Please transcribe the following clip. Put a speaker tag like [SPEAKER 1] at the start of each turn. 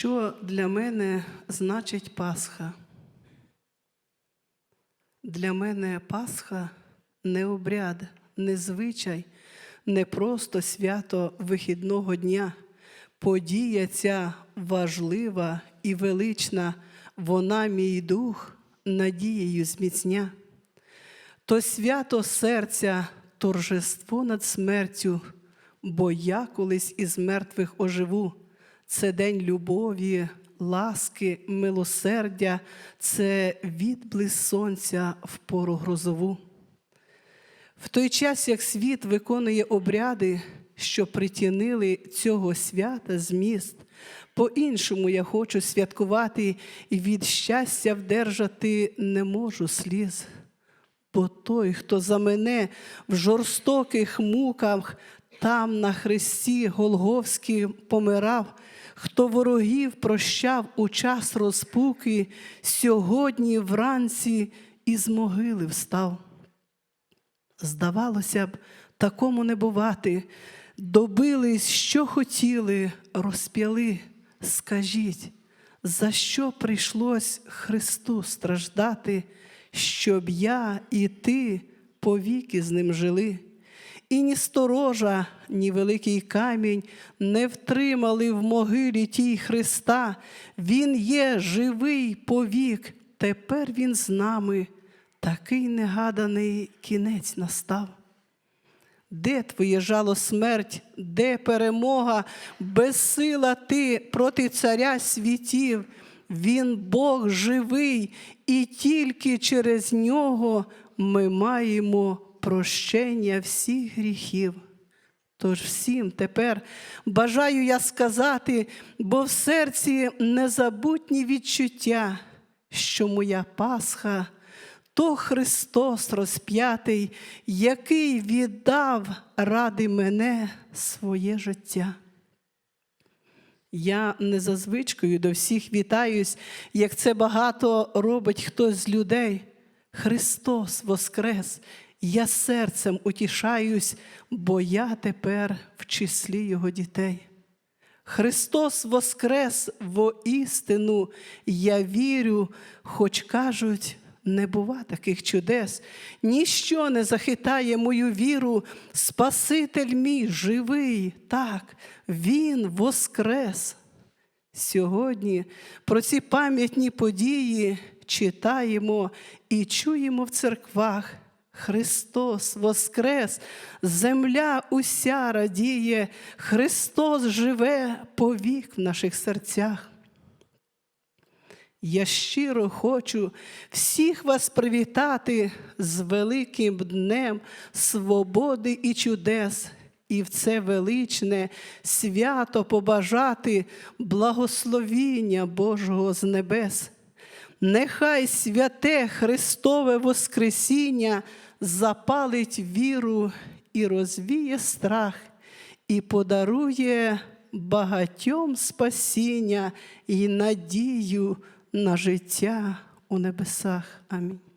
[SPEAKER 1] Що для мене значить Пасха? Для мене Пасха не обряд, не звичай, не просто свято вихідного дня. Подія ця важлива і велична, вона мій дух надією зміцня. То свято серця, торжество над смертю, бо я колись із мертвих оживу. Це день любові, ласки, милосердя, це відблиск сонця в пору грозову. В той час, як світ виконує обряди, що притінили цього свята зміст, по-іншому я хочу святкувати і від щастя вдержати не можу сліз. Бо той, хто за мене в жорстоких муках там на хресті Голговській помирав, хто ворогів прощав у час розпуки, сьогодні вранці із могили встав. Здавалося б, такому не бувати. Добились, що хотіли, розп'яли. Скажіть, за що прийшлось Христу страждати, щоб я і ти повіки з ним жили? І ні сторожа, ні великий камінь не втримали в могилі тій Христа. Він є живий повік, тепер Він з нами. Такий негаданий кінець настав. Де твоє жало смерть, де перемога, безсила ти проти царя світів? Він Бог живий, і тільки через нього ми маємо прощення всіх гріхів. Тож всім тепер бажаю я сказати, бо в серці незабутні відчуття, що моя Пасха то Христос розп'ятий, який віддав ради мене своє життя. Я не за звичкою до всіх вітаюсь, як це багато робить хтось з людей. Христос Воскрес, я серцем утішаюсь, бо я тепер в числі Його дітей. Христос Воскрес воістину, я вірю, хоч кажуть, не бува таких чудес, ніщо не захитає мою віру, Спаситель мій живий, так, Він воскрес. Сьогодні про ці пам'ятні події читаємо і чуємо в церквах. Христос Воскрес, земля уся радіє, Христос живе повік в наших серцях. Я щиро хочу всіх вас привітати з великим днем свободи і чудес, і в це величне свято побажати благословіння Божого з небес. Нехай святе Христове Воскресіння запалить віру і розвіє страх, і подарує багатьом спасіння і надію на життя у небесах. Амінь.